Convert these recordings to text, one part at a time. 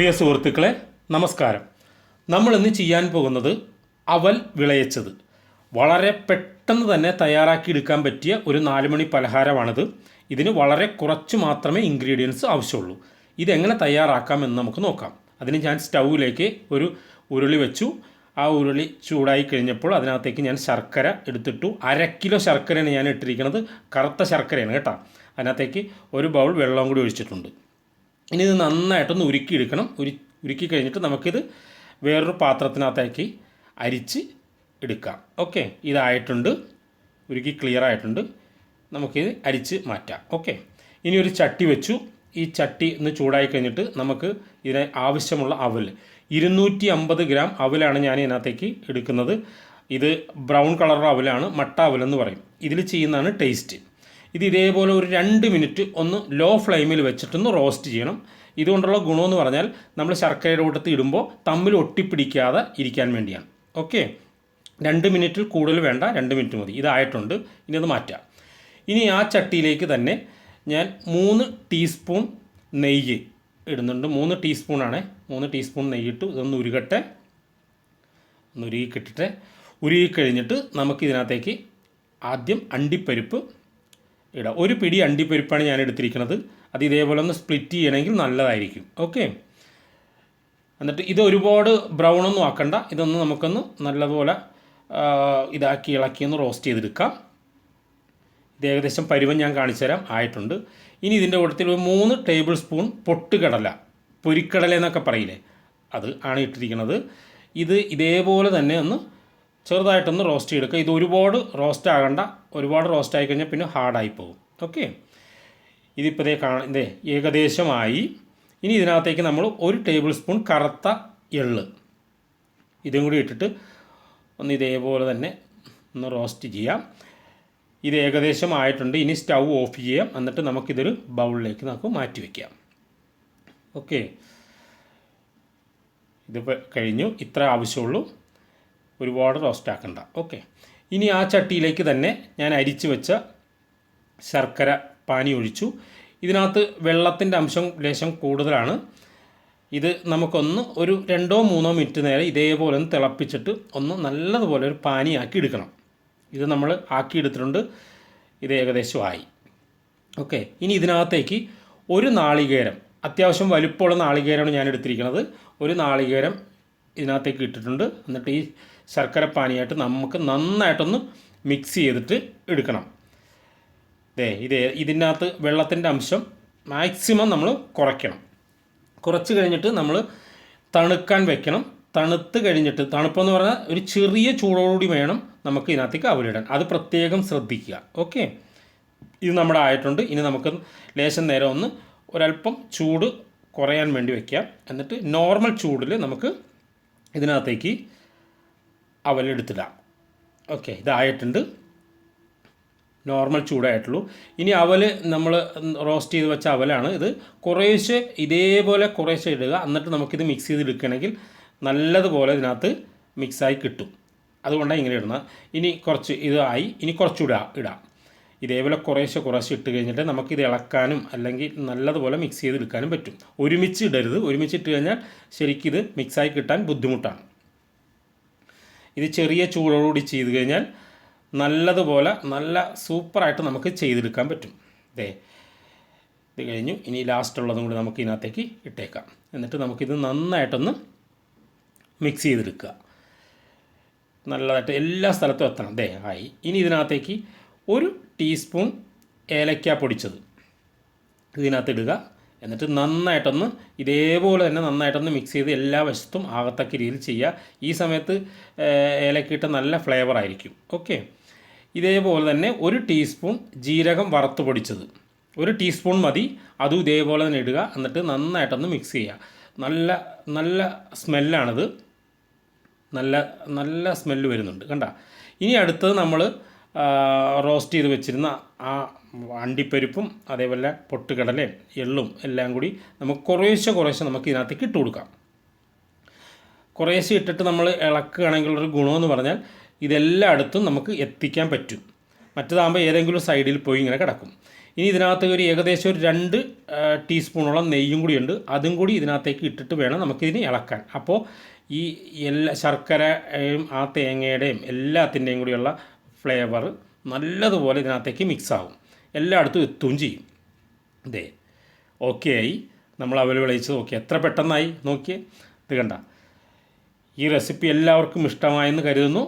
പ്രിയ സുഹൃത്തുക്കളെ നമസ്കാരം. നമ്മൾ ഇന്ന് ചെയ്യാൻ പോകുന്നത് അവൽ വിളയച്ചത്. വളരെ പെട്ടെന്ന് തന്നെ തയ്യാറാക്കി എടുക്കാൻ പറ്റിയ ഒരു നാലുമണി പലഹാരമാണിത്. ഇതിന് വളരെ കുറച്ച് മാത്രമേ ഇൻഗ്രീഡിയൻസ് ആവശ്യമുള്ളൂ. ഇതെങ്ങനെ തയ്യാറാക്കാം എന്ന് നമുക്ക് നോക്കാം. അതിന് ഞാൻ സ്റ്റൗവിലേക്ക് ഒരു ഉരുളി വെച്ചു. ആ ഉരുളി ചൂടായി കഴിഞ്ഞപ്പോൾ അതിനകത്തേക്ക് ഞാൻ ശർക്കര എടുത്തിട്ടു. അര കിലോ ശർക്കരയാണ് ഞാൻ ഇട്ടിരിക്കുന്നത്. കറുത്ത ശർക്കരയാണ് കേട്ടോ. അതിനകത്തേക്ക് ഒരു ബൗൾ വെള്ളം കൂടി ഒഴിച്ചിട്ടുണ്ട്. ഇനി ഇത് നന്നായിട്ടൊന്ന് ഉരുക്കിയെടുക്കണം. ഉരു ഉരുക്കി കഴിഞ്ഞിട്ട് നമുക്കിത് വേറൊരു പാത്രത്തിനകത്തേക്ക് അരിച്ച് എടുക്കാം. ഓക്കെ? ഇതായിട്ടുണ്ട്. ഉരുക്കി ക്ലിയർ ആയിട്ടുണ്ട്. നമുക്കിത് അരിച്ച് മാറ്റാം. ഓക്കെ? ഇനി ഒരു ചട്ടി വെച്ചു. ഈ ചട്ടി ഒന്ന് ചൂടായി കഴിഞ്ഞിട്ട് നമുക്ക് ഇതിന് ആവശ്യമുള്ള അവൽ. ഇരുന്നൂറ്റി അമ്പത് ഗ്രാം അവലാണ് ഞാൻ ഇതിനകത്തേക്ക് എടുക്കുന്നത്. ഇത് ബ്രൗൺ കളർ അവലാണ്. മട്ട അവലെന്ന് പറയും. ഇതിൽ ചെയ്യുന്നതാണ് ടേസ്റ്റ്. ഇത് ഇതേപോലെ ഒരു രണ്ട് മിനിറ്റ് ഒന്ന് ലോ ഫ്ലെയിമിൽ വെച്ചിട്ടൊന്ന് റോസ്റ്റ് ചെയ്യണം. ഇതുകൊണ്ടുള്ള ഗുണമെന്ന് പറഞ്ഞാൽ നമ്മൾ ശർക്കരയുടെ കൂട്ടത്തിൽ ഇടുമ്പോൾ തമ്മിൽ ഒട്ടിപ്പിടിക്കാതെ ഇരിക്കാൻ വേണ്ടിയാണ്. ഓക്കെ? രണ്ട് മിനിറ്റിൽ കൂടുതൽ വേണ്ട രണ്ട് മിനിറ്റ് മതി. ഇതായിട്ടുണ്ട്. ഇനി അത് മാറ്റാം. ഇനി ആ ചട്ടിയിലേക്ക് തന്നെ ഞാൻ മൂന്ന് ടീസ്പൂൺ നെയ്യ് ഇടുന്നുണ്ട്. മൂന്ന് ടീസ്പൂണാണ്. മൂന്ന് ടീസ്പൂൺ നെയ്യിട്ട് ഇതൊന്ന് ഉരുകട്ടെ. ഒന്ന് ഉരുകി കിട്ടിട്ട്. ഉരുകി കഴിഞ്ഞിട്ട് നമുക്ക് ഇതിനകത്തേക്ക് ആദ്യം അണ്ടിപ്പരിപ്പ് ഇടാം. ഒരു പിടി അണ്ടിപ്പരിപ്പാണ് ഞാൻ എടുത്തിരിക്കുന്നത്. അത് ഇതേപോലെ ഒന്ന് സ്പ്ലിറ്റ് ചെയ്യണമെങ്കിൽ നല്ലതായിരിക്കും. ഓക്കെ എന്നിട്ട് ഇത് ഒരുപാട് ബ്രൗൺ ഒന്നും ആക്കണ്ട. ഇതൊന്ന് നമുക്കൊന്ന് നല്ലതുപോലെ ഇതാക്കി ഇളക്കി ഒന്ന് റോസ്റ്റ് ചെയ്തെടുക്കാം. ഇത് ഏകദേശം പരുവം ഞാൻ കാണിച്ചു തരാം. ആയിട്ടുണ്ട്. ഇനി ഇതിന്റെ കൂട്ടത്തിൽ ഒരു മൂന്ന് ടേബിൾ സ്പൂൺ പൊട്ടുകടല പൊരിക്കടല എന്നൊക്കെ പറയില്ലേ? അത് ആണ് ഇട്ടിരിക്കുന്നത്. ഇത് ഇതേപോലെ തന്നെ ഒന്ന് ചെറുതായിട്ടൊന്ന് റോസ്റ്റ് ചെയ്തെടുക്കുക. ഇത് ഒരുപാട് റോസ്റ്റ് ആകണ്ട. ഒരുപാട് റോസ്റ്റ് ആയി കഴിഞ്ഞാൽ പിന്നെ ഹാർഡായി പോകും. ഓക്കെ ഇതിപ്പോൾ ഇതേ കാണ ഇതേ ഏകദേശമായി. ഇനി ഇതിനകത്തേക്ക് നമ്മൾ ഒരു ടേബിൾ സ്പൂൺ കറുത്ത എള്ള്. ഇതും കൂടി ഇട്ടിട്ട് ഒന്ന് ഇതേപോലെ തന്നെ ഒന്ന് റോസ്റ്റ് ചെയ്യാം. ഇത് ഏകദേശം ആയിട്ടുണ്ട്. ഇനി സ്റ്റൗ ഓഫ് ചെയ്യാം. എന്നിട്ട് നമുക്കിതൊരു ബൗളിലേക്ക് നമുക്ക് മാറ്റി വയ്ക്കാം ഓക്കെ ഇതിപ്പോൾ കഴിഞ്ഞു. ഇത്ര ആവശ്യമുള്ളൂ. ഒരുപാട് റോസ്റ്റ് ആക്കണ്ട. ഓക്കെ ഇനി ആ ചട്ടിയിലേക്ക് തന്നെ ഞാൻ അരിച്ചു വെച്ച ശർക്കര പാനി ഒഴിച്ചു. ഇതിനകത്ത് വെള്ളത്തിന്റെ അംശം ലേശം കൂടുതലാണ്. ഇത് നമുക്കൊന്ന് ഒരു രണ്ടോ മൂന്നോ മിനിറ്റ് നേരം ഇതേപോലെ ഒന്ന് തിളപ്പിച്ചിട്ട് ഒന്ന് നല്ലതുപോലെ ഒരു പാനിയാക്കി എടുക്കണം. ഇത് നമ്മൾ ആക്കി എടുത്തിട്ടുണ്ട്. ഇത് ഏകദേശം ആയി. ഓക്കെ ഇനി ഇതിനകത്തേക്ക് ഒരു നാളികേരം അത്യാവശ്യം വലുപ്പമുള്ള നാളികേരമാണ് ഞാൻ എടുത്തിരിക്കുന്നത്. ഒരു നാളികേരം ഇതിനകത്തേക്ക് ഇട്ടിട്ടുണ്ട്. എന്നിട്ട് ഈ ശർക്കര പാനിയായിട്ട് നമുക്ക് നന്നായിട്ടൊന്ന് മിക്സ് ചെയ്തിട്ട് എടുക്കണം. ദേ ഇത് ഇതിനകത്ത് വെള്ളത്തിന്റെ അംശം മാക്സിമം നമ്മൾ കുറയ്ക്കണം. കുറച്ച് കഴിഞ്ഞിട്ട് നമ്മൾ തണുക്കാൻ വെക്കണം. തണുത്ത് കഴിഞ്ഞിട്ട് തണുപ്പെന്ന് പറഞ്ഞാൽ ഒരു ചെറിയ ചൂടോടുകൂടി വേണം നമുക്ക് ഇതിനകത്തേക്ക് അവലിടാൻ. അത് പ്രത്യേകം ശ്രദ്ധിക്കുക. ഓക്കെ? ഇത് നമ്മുടെ ആയിട്ടുണ്ട്. ഇനി നമുക്ക് ലേശം നേരം ഒന്ന് ഒരല്പം ചൂട് കുറയാൻ വേണ്ടി വയ്ക്കാം എന്നിട്ട് നോർമൽ ചൂടിൽ നമുക്ക് ഇതിനകത്തേക്ക് അവലെടുത്തിടാം. ഓക്കെ ഇതായിട്ടുണ്ട്. നോർമൽ ചൂടായിട്ടുള്ളൂ. ഇനി അവൽ നമ്മൾ റോസ്റ്റ് ചെയ്ത് വെച്ച അവലാണ് ഇത്. കുറേശ്ശെ ഇതേപോലെ കുറേശ്ശെ ഇടുക. എന്നിട്ട് നമുക്കിത് മിക്സ് ചെയ്ത് ചെയ്തെടുക്കണമെങ്കിൽ നല്ലതുപോലെ ഇതിനകത്ത് മിക്സായി കിട്ടും. അതുകൊണ്ടാണ് ഇങ്ങനെ ഇടുന്നത് ഇനി കുറച്ച് ഇതായി ഇനി കുറച്ചുകൂടെ ഇടാം. ഇതേപോലെ കുറേശ്ശെ കുറേശ്ശെ ഇട്ട് കഴിഞ്ഞിട്ട് നമുക്കിത് ഇളക്കാനും അല്ലെങ്കിൽ നല്ലതുപോലെ മിക്സ് ചെയ്ത് ചെയ്തെടുക്കാനും പറ്റും. ഒരുമിച്ച് ഇടരുത്. ഒരുമിച്ച് ഇട്ട് കഴിഞ്ഞാൽ ശരിക്കും ഇത് മിക്സായി കിട്ടാൻ ബുദ്ധിമുട്ടാണ്. ഇത് ചെറിയ ചൂടോടുകൂടി ചെയ്ത് കഴിഞ്ഞാൽ നല്ലതുപോലെ നല്ല സൂപ്പറായിട്ട് നമുക്ക് ചെയ്തെടുക്കാൻ പറ്റും. ദേ ഇത് കഴിഞ്ഞു. ഇനി ലാസ്റ്റ് ഉള്ളതും കൂടി നമുക്ക് ഇതിനകത്തേക്ക് ഇട്ടേക്കാം. എന്നിട്ട് നമുക്കിത് നന്നായിട്ടൊന്ന് മിക്സ് ചെയ്തെടുക്കുക. നല്ലതായിട്ട് എല്ലാ സ്ഥലത്തും എത്തണം. ദേ ആയി. ഇനി ഇതിനകത്തേക്ക് ഒരു ടീസ്പൂൺ ഏലക്ക പൊടിച്ചത്. ഇതിനകത്ത് ഇടുക. എന്നിട്ട് നന്നായിട്ടൊന്ന് ഇതേപോലെ തന്നെ നന്നായിട്ടൊന്ന് മിക്സ് ചെയ്ത് എല്ലാ വശത്തും ആകത്തക്ക രീതിയിൽ ചെയ്യുക. ഈ സമയത്ത് ഏലക്കിട്ട് നല്ല ഫ്ലേവർ ആയിരിക്കും. ഓക്കെ ഇതേപോലെ തന്നെ ഒരു ടീസ്പൂൺ ജീരകം വറുത്ത് പൊടിച്ചത്. ഒരു ടീസ്പൂൺ മതി. അതും ഇതേപോലെ തന്നെ ഇടുക. എന്നിട്ട് നന്നായിട്ടൊന്ന് മിക്സ് ചെയ്യുക. നല്ല നല്ല സ്മെല്ലാണിത് നല്ല നല്ല സ്മെല്ല് വരുന്നുണ്ട്. കണ്ട? ഇനി അടുത്തത് നമ്മൾ റോസ്റ്റ് ചെയ്ത് വെച്ചിരുന്ന ആ അണ്ടിപ്പരിപ്പും അതേപോലെ പൊട്ടുകടലയും എള്ളും എല്ലാം കൂടി നമുക്ക് കുറേശ്ശെ കുറേശ്ശെ നമുക്ക് ഇതിനകത്തേക്ക് ഇട്ട് കൊടുക്കാം. കുറേശ്ശെ ഇട്ടിട്ട് നമ്മൾ ഇളക്കുകയാണെങ്കിലൊരു ഗുണമെന്ന് പറഞ്ഞാൽ ഇതെല്ലായിടത്തും നമുക്ക് എത്തിക്കാൻ പറ്റും. മറ്റേതാകുമ്പോൾ ഏതെങ്കിലും സൈഡിൽ പോയി ഇങ്ങനെ കിടക്കും. ഇനി ഇതിനകത്ത് ഒരു ഏകദേശം ഒരു രണ്ട് ടീസ്പൂണോളം നെയ്യും കൂടി ഉണ്ട്. അതും കൂടി ഇതിനകത്തേക്ക് ഇട്ടിട്ട് വേണം നമുക്കിതിന് ഇളക്കാൻ. അപ്പോൾ ഈ എല്ലാ ശർക്കരയും ആ തേങ്ങയുടെയും എല്ലാത്തിന്റെയും കൂടിയുള്ള ഫ്ലേവർ നല്ലതുപോലെ ഇതിനകത്തേക്ക് മിക്സാവും. എല്ലായിടത്തും എത്തുകയും ചെയ്യും. ഇതേ ഓക്കെ ആയി. നമ്മൾ അവൽ വിളയിച്ച് നോക്കി എത്ര പെട്ടെന്നായി? നോക്കിയേ. ഇത് കണ്ട. ഈ റെസിപ്പി എല്ലാവർക്കും ഇഷ്ടമായെന്ന് കരുതുന്നു.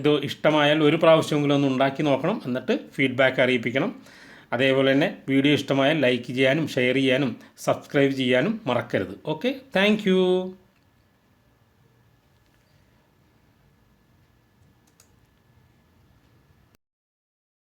ഇത് ഇഷ്ടമായാൽ ഒരു പ്രാവശ്യമെങ്കിലും ഒന്ന് ഉണ്ടാക്കി നോക്കണം. എന്നിട്ട് ഫീഡ്ബാക്ക് അറിയിപ്പിക്കണം. അതേപോലെ തന്നെ വീഡിയോ ഇഷ്ടമായാൽ ലൈക്ക് ചെയ്യാനും ഷെയർ ചെയ്യാനും സബ്സ്ക്രൈബ് ചെയ്യാനും മറക്കരുത്. Okay thank